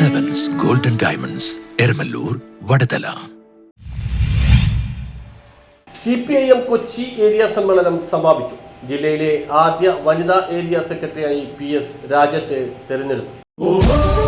Diamonds Eramallur Vadathala C P I M Kochi area സമ്മേളനം സമാപിച്ചു ജില്ലയിലെ ആദ്യ വനിതാ ഏരിയ സെക്രട്ടറിയായി പി എസ് രാജത്തെ തെരഞ്ഞെടുത്തു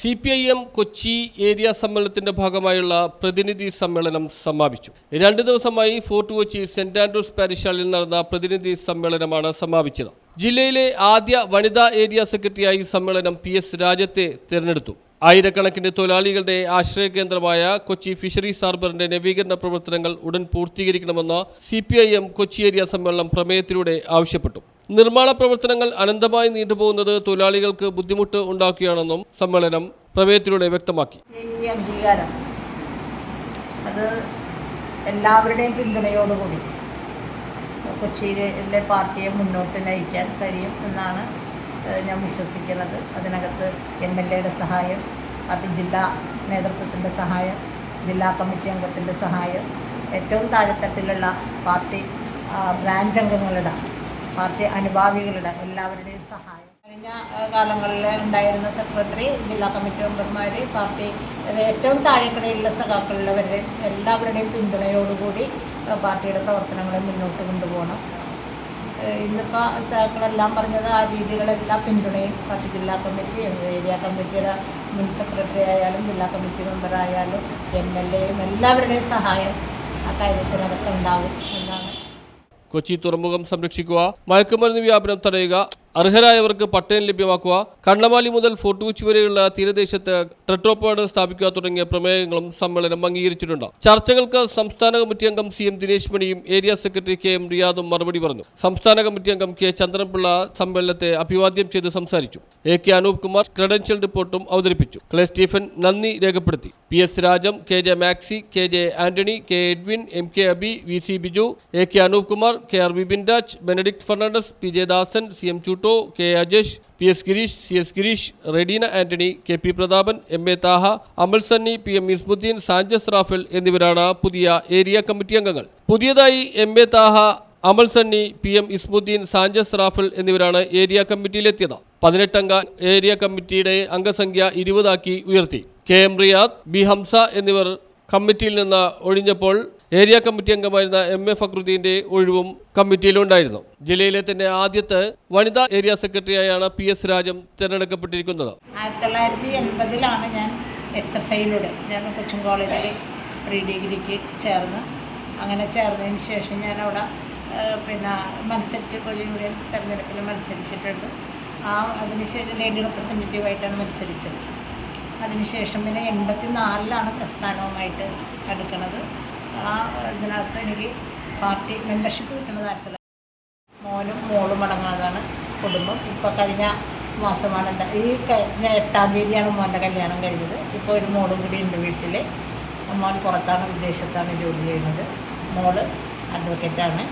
C P I M Kochi area സമ്മേളനത്തിന്റെ ഭാഗമായുള്ള പ്രതിനിധി സമ്മേളനം സമാപിച്ചു. രണ്ട് ദിവസമായി Fort Kochi Saint Andrews Parish ഹാളിൽ നടന്ന പ്രതിനിധി സമ്മേളനമാണ് സമാപിച്ചത്. ജില്ലയിലെ ആദ്യ വനിതാ ഏരിയ സെക്രട്ടറിയായി സമ്മേളനം പി എസ് രാജത്തെ തിരഞ്ഞെടുത്തു. ആയിരക്കണക്കിന് തൊഴിലാളികളുടെ ആശ്രയ കേന്ദ്രമായ കൊച്ചി ഫിഷറീസ് ഹാർബറിന്റെ നവീകരണ പ്രവർത്തനങ്ങൾ ഉടൻ പൂർത്തീകരിക്കണമെന്ന് സി കൊച്ചി ഏരിയ സമ്മേളനം പ്രമേയത്തിലൂടെ ആവശ്യപ്പെട്ടു. നിർമ്മാണ പ്രവർത്തനങ്ങൾ അനന്തമായി നീണ്ടുപോകുന്നത് തൊഴിലാളികൾക്ക് ബുദ്ധിമുട്ട് ഉണ്ടാക്കുകയാണെന്നും സമ്മേളനം പ്രമേയത്തിലൂടെ വ്യക്തമാക്കി. അത് എല്ലാവരുടെയും പിന്തുണയോടുകൂടി കൊച്ചിയിലെ പാർട്ടിയെ മുന്നോട്ട് നയിക്കാൻ കഴിയും എന്നാണ് ഞാൻ വിശ്വസിക്കുന്നത്. അതിനകത്ത് എം എൽ എയുടെ സഹായം പാർട്ടി ജില്ലാ നേതൃത്വത്തിന്റെ സഹായം ജില്ലാ കമ്മിറ്റി അംഗത്തിന്റെ സഹായം ഏറ്റവും താഴെത്തട്ടിലുള്ള പാർട്ടി ബ്രാഞ്ച് അംഗങ്ങളുടെ പാർട്ടി അനുഭാവികളുടെ എല്ലാവരുടെയും സഹായം. കഴിഞ്ഞ കാലങ്ങളിൽ ഉണ്ടായിരുന്ന സെക്രട്ടറി ജില്ലാ കമ്മിറ്റി മെമ്പർമാർ പാർട്ടി ഏറ്റവും താഴെക്കിടയിലുള്ള സഖാക്കളുള്ളവരുടെ എല്ലാവരുടെയും പിന്തുണയോടുകൂടി പാർട്ടിയുടെ പ്രവർത്തനങ്ങളെ മുന്നോട്ട് കൊണ്ടുപോകണം. ഇന്നിപ്പോൾ സഖാക്കളെല്ലാം പറഞ്ഞത് ആ രീതികളെല്ലാം പിന്തുണയും പാർട്ടി ജില്ലാ കമ്മിറ്റി ഏരിയ കമ്മിറ്റിയുടെ മുൻ സെക്രട്ടറി ആയാലും ജില്ലാ കമ്മിറ്റി മെമ്പറായാലും എം എൽ എയും എല്ലാവരുടെയും സഹായം ആ കാര്യത്തിനകത്ത് ഉണ്ടാവും എന്നാണ് കൊച്ചി തുറമുഖം സംരക്ഷിക്കുക. മയക്കുമരുന്ന് വ്യാപനം തടയുക. അർഹരായവർക്ക് പട്ടയം ലഭ്യമാക്കുക കണ്ണമാലി മുതൽ ഫോർട്ട് കൊച്ചി വരെയുള്ള തീരദേശത്ത് ട്രെട്രോപ്പാഡ് സ്ഥാപിക്കുക തുടങ്ങിയ പ്രമേയങ്ങളും സമ്മേളനം അംഗീകരിച്ചിട്ടുണ്ട്. ചർച്ചകൾക്ക് സംസ്ഥാന കമ്മിറ്റി അംഗം സി എം ദിനേശ് മണിയും ഏരിയ സെക്രട്ടറി കെ എം റിയാദും മറുപടി പറഞ്ഞു. സംസ്ഥാന കമ്മിറ്റി അംഗം കെ ചന്ദ്രൻപിള്ള സമ്മേളനത്തെ അഭിവാദ്യം ചെയ്ത് സംസാരിച്ചു. A K Anoop Kumar credential റിപ്പോർട്ടും അവതരിപ്പിച്ചു. ക്ലേ സ്റ്റീഫൻ നന്ദി രേഖപ്പെടുത്തി. P S Rajam K J Maxi K J Antony K Edwin M K Abi V C Biju A K Anoop Kumar K R Vipin Raj Benedict Fernandez P J Dasan C M ചൂട്ടോ K Ajesh P S Girish C S Girish Redina Antony K P Prathapan M A Thaha Amal Sunny P M Ismuddin Sanchez Raphael എന്നിവരാണ് പുതിയ area committee അംഗങ്ങൾ. പുതിയതായി M A Thaha Amal Sunny P M Ismuddin Sanchez Raphael എന്നിവരാണ് area കമ്മിറ്റിയിലെത്തിയത്. പതിനെട്ടംഗ area കമ്മിറ്റിയുടെ അംഗസംഖ്യ ഇരുപതാക്കി ഉയർത്തി. K M Riyad B Hamza എന്നിവർ കമ്മിറ്റിയിൽ നിന്ന് ഒഴിഞ്ഞപ്പോൾ ഏരിയ കമ്മിറ്റി അംഗമായിരുന്ന എം എ ഫക്രുദ്ദീന്റെ ഒഴിവും കമ്മിറ്റിയിലുണ്ടായിരുന്നു. ജില്ലയിലെ തന്നെ ആദ്യത്തെ വനിതാ ഏരിയ സെക്രട്ടറിയായാണ് പി എസ് രാജം തിരഞ്ഞെടുക്കപ്പെട്ടിരിക്കുന്നത്. ആയിരത്തി തൊള്ളായിരത്തി എൺപതിലാണ് ഞാൻ എസ് എഫ് ഐയിലൂടെ ഞാൻ കൊച്ചിൻ കോളേജിൽ പ്രീ ഡിഗ്രിക്ക് ചേർന്ന് അങ്ങനെ ചേർന്നതിന് ശേഷം ഞാൻ അവിടെ പിന്നെ മത്സരിച്ച് കൊല്ലം യൂണിയൻ തെരഞ്ഞെടുപ്പിൽ മത്സരിച്ചിട്ടുണ്ട്. ആ അതിനുശേഷം ലേഡി റെപ്രസെന്റേറ്റീവായിട്ടാണ് മത്സരിച്ചത്. അതിനുശേഷം പിന്നെ എൺപത്തി നാലിലാണ് പ്രസ്ഥാനവുമായിട്ട് അടുക്കണത്. ആ ഇതിനകത്ത് എനിക്ക് പാർട്ടി മെമ്പർഷിപ്പ് കിട്ടുന്ന ആയിരത്തി മോനും മോളും അടങ്ങുന്നതാണ് കുടുംബം. ഇപ്പോൾ കഴിഞ്ഞ മാസമാണ് എന്റെ ഈ കഴിഞ്ഞ എട്ടാം തീയതിയാണ് മോന്റെ കല്യാണം കഴിഞ്ഞത്. ഇപ്പോൾ ഒരു മോളും കൂടി ഉണ്ട് വീട്ടിൽ മോൻ പുറത്താണ് വിദേശത്താണ് ജോലി ചെയ്യുന്നത്. മോൾ അഡ്വക്കേറ്റാണ്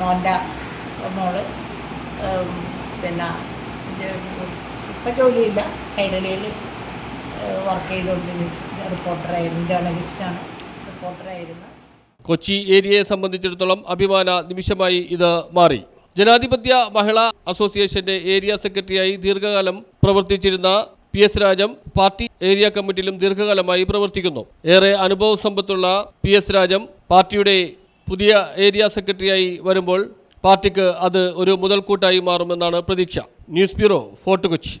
മോന്റെ മോൾ പിന്നെ ഇപ്പം ജോലിയില്ല. കൈരളിയിൽ വർക്ക് ചെയ്തുകൊണ്ടിരുന്ന റിപ്പോർട്ടറായിരുന്നു ജേർണലിസ്റ്റാണ് കൊച്ചി ഏരിയയെ സംബന്ധിച്ചിടത്തോളം അഭിമാന നിമിഷമായി ഇത് മാറി. ജനാധിപത്യ മഹിളാ അസോസിയേഷന്റെ ഏരിയ സെക്രട്ടറിയായി ദീർഘകാലം പ്രവർത്തിച്ചിരുന്ന P S Rajam party area കമ്മിറ്റിയിലും ദീർഘകാലമായി പ്രവർത്തിക്കുന്നു. ഏറെ അനുഭവ സമ്പത്തുള്ള പി എസ് രാജം പാർട്ടിയുടെ പുതിയ ഏരിയ സെക്രട്ടറിയായി വരുമ്പോൾ പാർട്ടിക്ക് അത് ഒരു മുതൽക്കൂട്ടായി മാറുമെന്നാണ് പ്രതീക്ഷ. News bureau Fort Kochi.